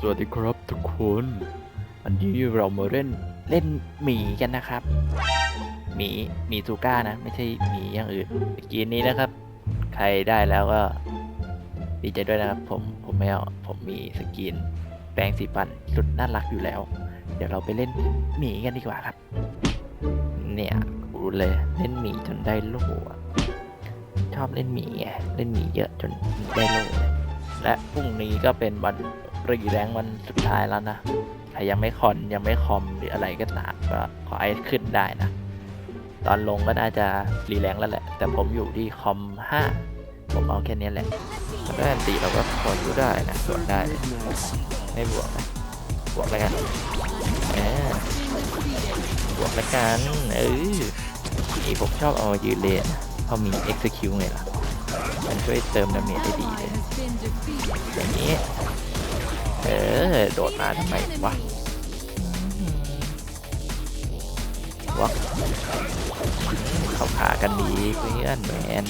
สวัสดีครับทุกคน อันนี้เรามาเล่นเล่นหมีกันนะครับ หมีหมีซูก้านะ ไม่ใช่หมีอย่างอื่นเกี้นี้นะครับ ใครได้แล้วก็ ดีใจด้วยนะครับ ผมผมไม่เอาผมมีสกินแปรงสีฟันสุดน่ารักอยู่แล้ว เดี๋ยวเราไปเล่นหมีกันดีกว่าครับ เนี่ยรู้เลยเล่นหมีจนได้โล่อะชอบเล่นหมีไงเล่นหมีเยอะจนได้โล่เลยและพรุ่งนี้ก็เป็นวัน รีแรงวันสุดท้ายแล้วนะใครยังไม่คอนยังไม่คอมหรืออะไรก็ตามก็ขอให้ขึ้นได้นะ ตอนลงก็น่าจะรีแรงแล้วแหละ แต่ผมอยู่ที่คอม 5 ผมเอาแค่นี้แหละถ้าแอนตีเราก็พออยู่ได้นะส่วนได้ ไม่บวกนะบวกแล้วกันบวกแล้วกัน เออนี่ผมชอบเอายืนเลนเพราะมี execute ไงล่ะ มันช่วยเติมดาเมจได้ดีเลยอย่างนี้ ออโดดมาทำไมวะอืมวักเข้าขากันดีเพื่อนแมน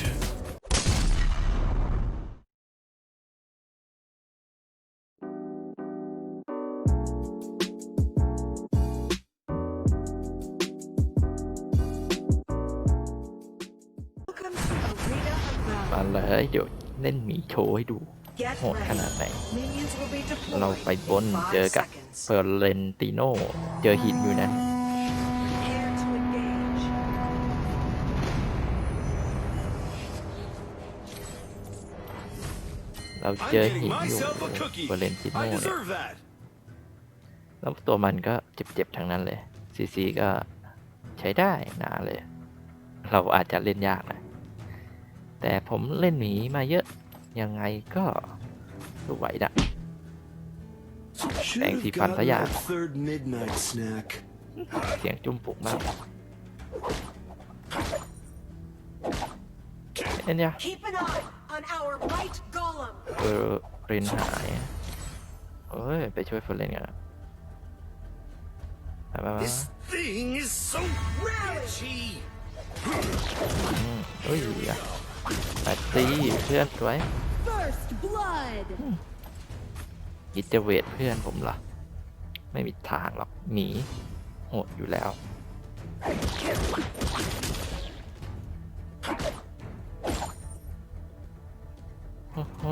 มาเลยเดี๋ยวเล่นหมีโชว์ให้ดู โหดขนาดไหน เราไปบนเจอกับเฟอร์เรนติโนเจอหินอยู่นั้นเราเจอ I'm หิน getting อยู่ myself a cookie. เฟอร์เรนติโน I เนี่ย deserve that. แล้วตัวมันก็เจ็บๆทั้งนั้นเลยซีซีก็ใช้ได้นาเลย เราอาจจะเล่นยากนะ แต่ผมเล่นหมีมาเยอะ ยังไงก็สู้ไหวนะ Should Thanks, have he found gotten the that third midnight snack. เสียงจุ้มปุกมากเอ็นยะ Keep an eye on our right golem. เฟอร์เรนหายเอ้ย ไปช่วยเฟอร์เรนกันนะไปไปไป This thing is so itchy. อืมเอ้ยอะ ไปตีเพื่อนสวย First blood. กิจเวทเพื่อนผมเหรอ ไม่มีทางหรอก หนีโหดอยู่แล้ว โอ้โห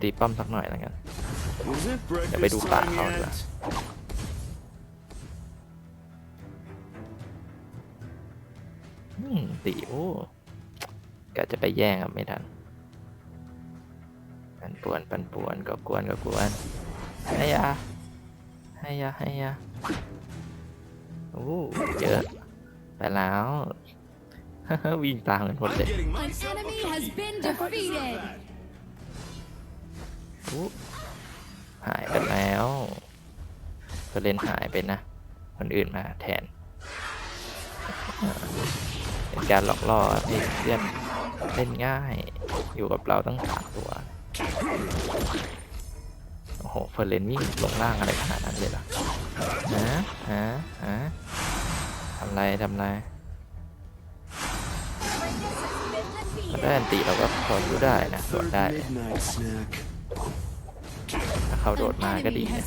ตีป้อมสักหน่อยแล้วกัน Is it Ja, bij de breakfast paard time houden we. yet? อืมตีโอ้ กะจะไปแย่งอะไม่ทันปันป่วนปันป่วนก็กวนก็กวนให้ยาให้ยาให้ยาโอ้เยอไปแล้ววิ่งตามกันหมดเลยหายไปแล้วก็เล่นหายไปนะ คนอื่นมาแทนเป็นการหลอกล่อให้เพื่อน เล่นง่าย อยู่กับเราตั้งสามตัว โอ้โหเฟอร์เรนวิ่งลงล่างอะไรขนาดนั้นเลยเหรอฮะฮะฮะทำไรทำไรมันได้อันติเราก็พออยู่ได้นะสวนได้ถ้าเขาโดดมาก็ดีนะ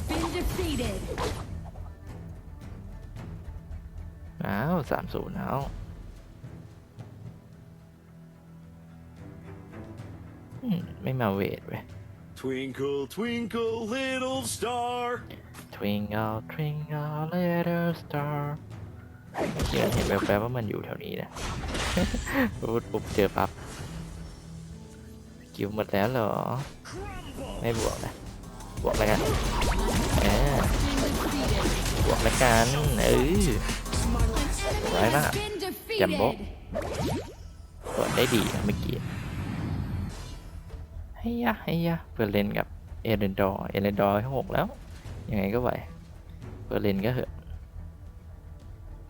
อ้าวสามศูนย์เอา ไม่มาเวทเว้ย Twinkle, twinkle, little star. Twinkle Twinkle Little Star เมื่อกี้เห็นแวบๆว่ามันอยู่แถวนี้นะพูดปุ๊บเจอปั๊บสกิลหมดแล้วเหรอ ไม่บวกนะ บวกแล้วกันเออ Been defeated. บวกแล้วกันเออ An Right enemy now. has been Jumbo. defeated. ส่วนได้ดีนะเมื่อกี้ ให้ยะให้ยะเพื่อเล่นกับเอเรนดอร์เอเรนดอร์หกแล้ว ยังไงก็ไหวเพื่อเล่นก็เหอะ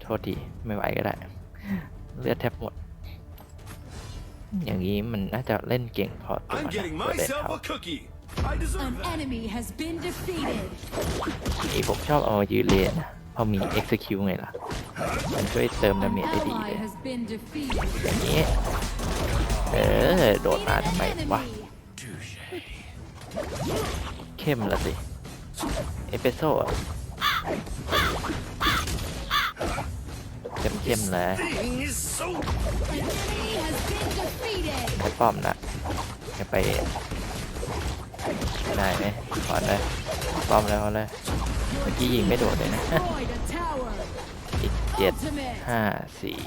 โทษทีไม่ไหวก็ได้ เลือดแทบหมด อย่างนี้มันน่าจะเล่นเก่งพอตัว I'm นะ getting เพื่อเล่น myself เขา a cookie. I deserve An that. enemy has been defeated. นี่ผมชอบเอามายืนเลนนะเพราะมี execute ไงล่ะ มันช่วยเติมดา An เมจได้ดีเล ally ย has been defeated. อย่างนี้ เออ โดดมา Defeated ทำไม an วะ enemy. เข้มละสิ เอสเปรสโซ่อะเข้มๆเลย Thing is so. An enemy has been defeated. ไปป้อมนะจะไปได้ไหมก่อนเลยป้อมแล้วเอาเลยเมื่อกี้ยิงไม่โดดเลยนะ Destroyed a tower. อีกเจ็ด Ultimate. ห้าสี่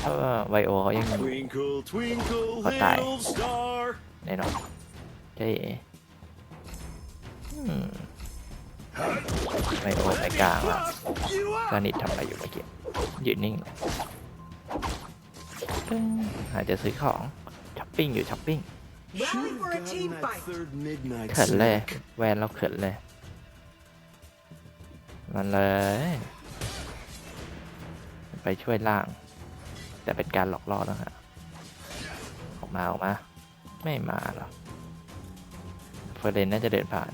เพราะว่าไวโอเขายังอยู่ Twinkle, twinkle, Có tài. little star. แน่นอน ใช่อืมไวโอไปกลางแล้ว You กานิดทำอะไรอยู่เมื่อกี้ยืนนิ่งอาจจะซื้อของช้อปปิ้งอยู่ช้อปปิ้งเขินเลย แวนเราเขินเลย มันเลย ไปช่วยล่าง แต่เป็นการหลอกล่อนะฮะออกมาออกมา ไม่มาหรอก อร์เรนน่าจะเดินผ่าน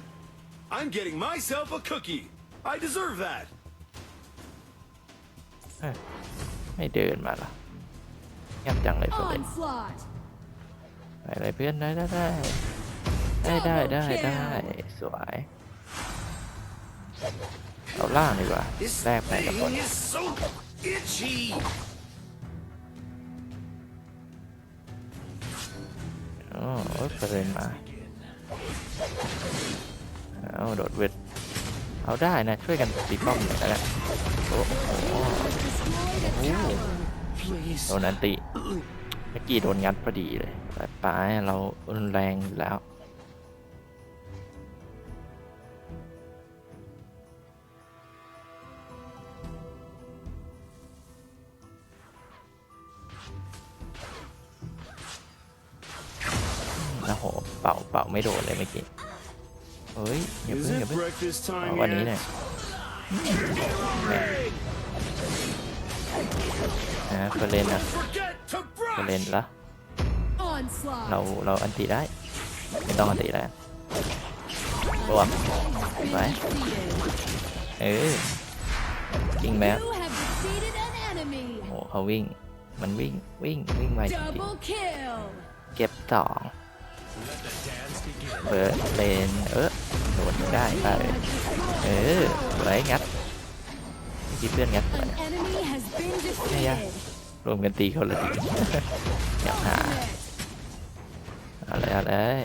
I'm getting myself a cookie. I deserve that. เอ้ยไม่เดินมาหรอยับจังเลยเฟอร์เรน Onslaught. ไปเลยเพื่อนได้ได้ได้ได้ได้ได้ได้สวยเอาล่างดีกว่า This แลกไปกับคน thing is so itchy. โอ้โอ้ยเฟอร์เรนมา เอาโดดเวทเอาได้นะ ช่วยกันตีป้อมหน่อยก็ได้โอ้โหโดนอันติเมื่อกี้โดนงัดพอดีเลยไป้าเรารุนแรงอยู่แล้วาเป่าไม่โดนเลยเมื่อกี้เฮ้ยอย่า Is เพิ่งอย่า it เพิ่ง breakfast เอา time วันนี้ yet? หน่อยนะเฟอร์เรนนะ Forget to เฟอร์เรน brush. ละ Onslaught. เราเราอันติได้ไม่ต้องอันติแล้วรวม Been Right. defeated. เออจริงไหม You have defeated an enemy. โอ้โหเขาวิ่ง มันวิ่งวิ่งวิ่งไวจริง Double kill. ๆเก็บสอง เปิดเลนเออโดนได้ไปเออไหลงัดเมื่อกี้เพื่อนงัดไป An enemy has been Yeah, yeah. defeated. รวมกันตีคนละทีอยากหา Ultimate. เอาเลยเอาเลย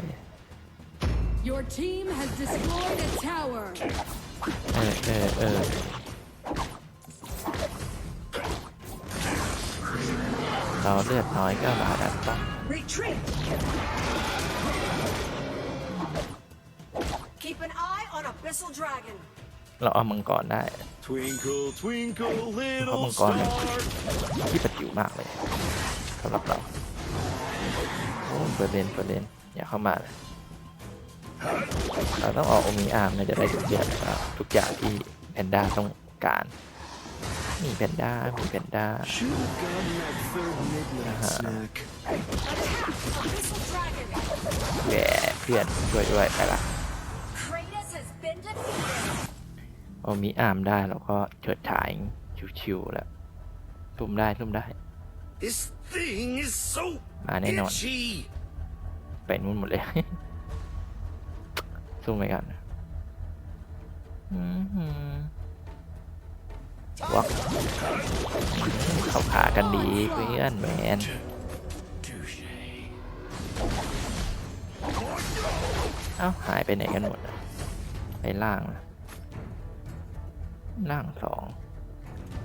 Your team has destroyed a tower. เออเออเออเราเลือดน้อยก็มาดันป้อง on Abyssal Dragon. เราเอามังกรได้ Twinkle, twinkle, little Không còn nữa. star. ที่ประจิ๋วมากเลยสำหรับเราโอ้เปิดเลนเปิดเลนอย่าเข้ามาเลยเราต้องออกโอมีอาร์มนะจะได้ทุกอย่างนะครับทุกอย่างที่แพนด้าต้องการ มีแพนด้ามีแพนด้า Should have gotten that third midnight snack. Abyssal Dragon. แหวเพื่อนช่วยด้วยไปละ โอมีอาร์มได้เราก็เฉิดฉายชิวๆแล้วทุ่มได้ทุ่มได้ This thing is so มาแน่นอน itchy. ไปนู่นหมดเลยสู้ไปก่อนอื้อหือวักเข้าขากันดีเพื่อนแมนเอ้าหายไปไหนกันหมดอะไปล่างนะ ล่างสอง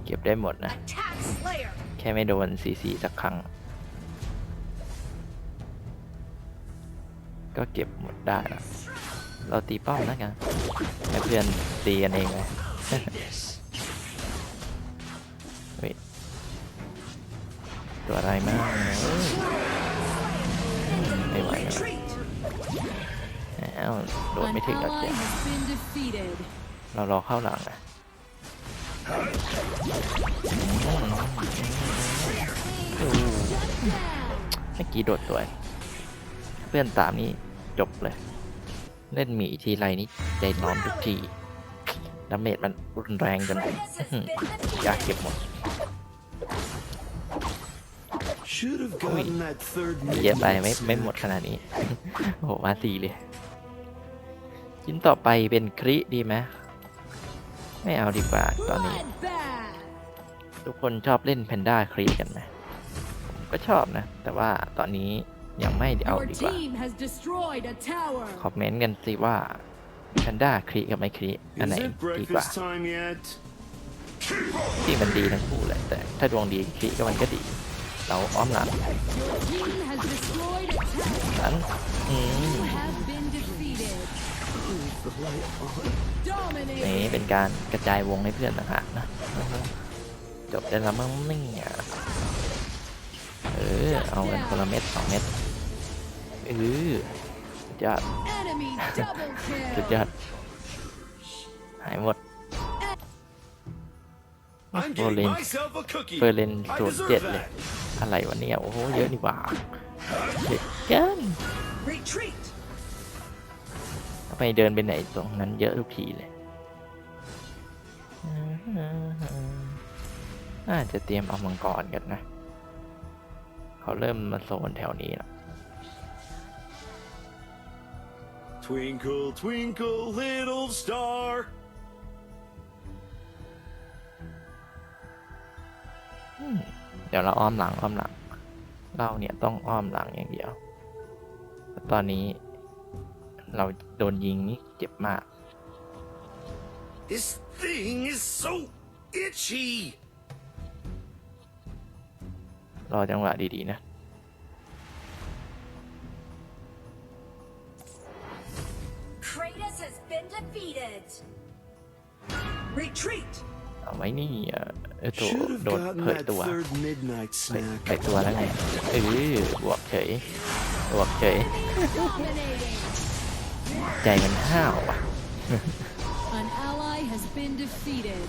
เก็บได้หมดนะ Attack Slayer. แค่ไม่โดนซีซีสักครั้ง ก็เก็บหมดได้แล้วเราตีป้อมแล้วกันให้เพื่อนตีกันเองเลยเฮ้ยตัวอะไรมากเอ้ยไม่ไหวแล้ว Retreat. อ้าวโดน An ไม่ถึงแล้ว ally เจ้ has been defeated. เรารอเข้าหลังนะอืม Down. เมื่อกี้โดดตัวเพื่อนตามนี่จบเลย เล่นหมีทีไรนี่ใจร้อนทุกทีดาเมจมันรุนแรงจน Kratos has been อยาก defeated. เก็บหมด Should have gotten that third เยอะไปไม่ midnight ไม่หมด snack. ขนาดนี้ โอ้โหมาสี่เลย ชิ้นต่อไปเป็นคริดีไหม ไม่เอาดีกว่าตอนนี้ Bloodbath. ทุกคนชอบเล่นแพนด้าครีกันไหมผมก็ชอบนะ แต่ว่าตอนนี้ยังไม่เอา Your ดีกว่า team has destroyed a tower. คอมเมนต์กันสิว่าแพนด้าครีกับไม่ครีอัน Is ไหน it ดีกว่า breakfast time yet? ที่มันดีทั้งคู่แหละแต่ถ้าดวงดีครีก็มันก็ดี เราอ้อมหลัง Your team has destroyed a tower. นั้นอืม นี่เป็นการกระจายวงให้เพื่อนต่างหากนะจบได้แล้วมั้งนี่เออเอากันคนละเม็ดสองเม็ดเออสุดยอดสุดยอดหายหมด I'm Well, getting Lin- myself a cookie. เฟอร์เรน I ศูนย์เจ็ดเลยอะไรวะเนี่ยโอ้โหเยอะนี่หว่าเด็กกิน ทำไมเดินไปไหนตรงนั้นเยอะทุกทีเลยน่าจะเตรียมเอามังกรกันนะ เขาเริ่มมาโซนแถวนี้แล้ว Twinkle, twinkle, little star. อืมเดี๋ยวเราอ้อมหลังอ้อมหลัง เราเนี่ยต้องอ้อมหลังอย่างเดียวแล้วตอนนี้ เราโดนยิงนี่เจ็บมาก This thing is so itchy. รอจังหวะดีๆนะ Kratos has been defeated. Retreat. เอาไว้นี่เอ่อเออตัว Should have โดน gotten เผย that ตัว third midnight เผย snack. เผยตัวแล้วไงเออบวกเฉยบวกเฉย Dominating. ใจมันห้าวว่ะ An ally has been defeated.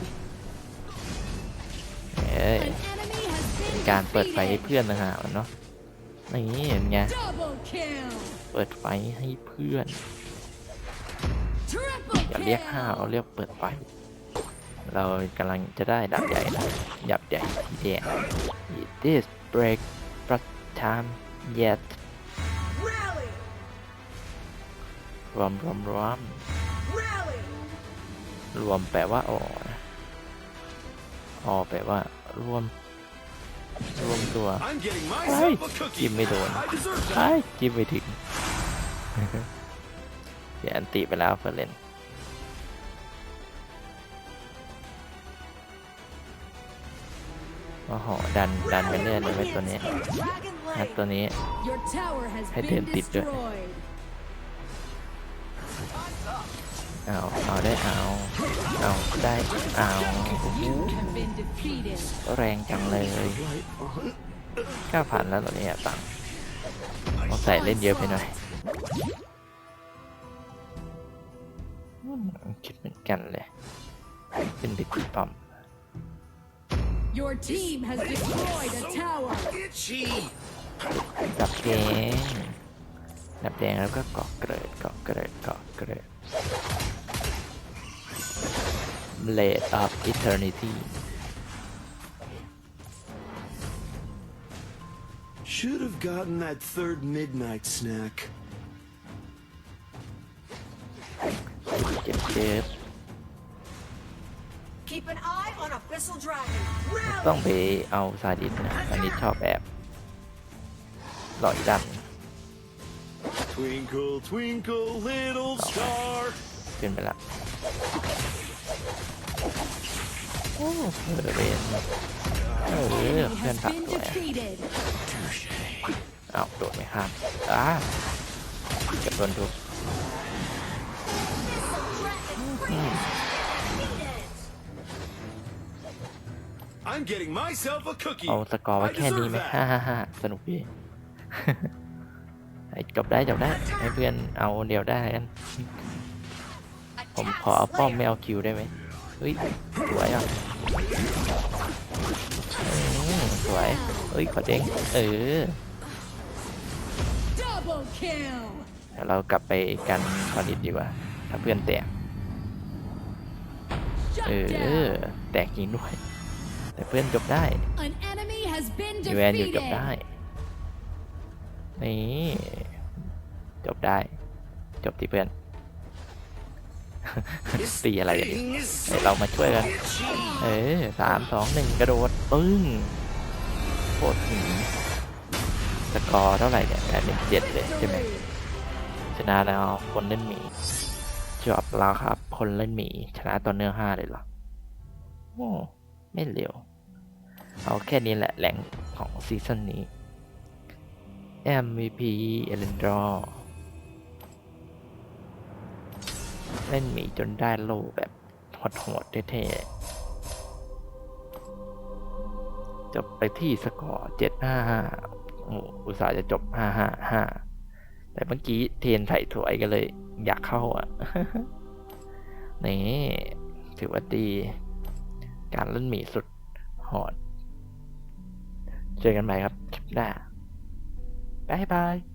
เอ้ย An enemy has เป็น been การเปิดไฟให้ defeated. เพื่อนนะฮะเนาะนี่เห็นไง Double kill. เปิดไฟให้เพื่อน Triple อย่าเรียกห้าว kill. เรียกเปิดไฟ เรากำลังจะได้ดับใหญ่นะดับใหญ่ที่แดง This break first time yet รวมรวมรวม Rally. รวมแปลว่าอ๋อนะอ๋อแปลว่ารวม รวมตัว I'm getting Hey, myself a cookie. give me the one. I deserve ไอ้ that. จิ้มไปถึงเสียอันติไปแล้วเฟรนเลนโอ้โหดันดันไปเรื่อยเลยไว้ตัวนี้ Dragon นัด Blade. ตัวนี้ Your tower has Hãy been tìm tịt rồi. destroyed. เอาเอาได้เอาเอาได้เอา You have been defeated. แรงจังเลยเก้าพันแล้วเหรอเนี่ยตังค์เอาใส่เล่นเยอะไปหน่อยอืมคิดเหมือนกันเลยเป็นเด็กที่ปั๊ม Your team has destroyed a tower. Itchy. ดับแดงดับแดงแล้วก็เกาะเกริดเกาะเกริดเกาะเกริด Blade of Eternity Should have gotten that third midnight snack. เจ็บเจ็บ Keep an eye on Abyssal Dragon. ต้อง Rally. ไปเอาซาดิสนะซาดิสชอบแอบหลอยดัน Twinkle, twinkle, little star. ขึ้นไปละโอ้ เออเวนเออ Enemy เพื่อน has ผัก been สวย defeated. อ้าวโดดไม่ข้ามอ้าเก็บโดนทุก Dragon. Defeated. I'm getting myself a cookie. เอาสกอร์ไว้ I แค่นี้ deserve ไหม that. ฮ่าฮ่าฮ่าสนุกดีไอ้จบได้จบได้ให้เพื่อนเอาเดียวได้กันผมขอเอาป้อมไม่เอาคิวได้ไหม เฮ้ยสวยอะอืมสวยเฮ้ยขอเด้งเออ Double kill. เดี๋ยวเรากลับไปกันผลิตดีกว่า ถ้าเพื่อนแตกเอ Shut อ down. แตกจริงด้วย แต่เพื่อนจบได้ An enemy has been อีแวนอยู่จบ defeated. ได้นี่จบได้ จบที่เพื่อน This ตีอะไรกันเนี่ย thing is เดี๋ยวเรามาช่วยกัน เออสามสองหนึ่งกระโดดปึ้งโคตรหนีสกอร์เท่าไหร่เนี่ยกลายเป็นเจ็ดเลยใช่ไหมชนะแล้วคนเล่นหมีจบแล้วครับ คนเล่นหมี ชนะต่อเนื่องห้าเลยเหรอโอ้ไม่เร็วเอาแค่นี้แหละแหล่งของซีซั่นนี้ MVP เอเลนดรอ เล่นหมีจนได้โลแบบโหดๆเท่ๆจบไปที่สกอร์เจ็ดห้าห้าอุตส่าห์จะจบห้าห้าห้าแต่เมื่อกี้เทรนใส่ถวยกันเลย อยากเข้าอะนี่ถือว่าดี การเล่นหมีสุดโหดเจอกันใหม่ครับ คลิปหน้า บ๊ายบาย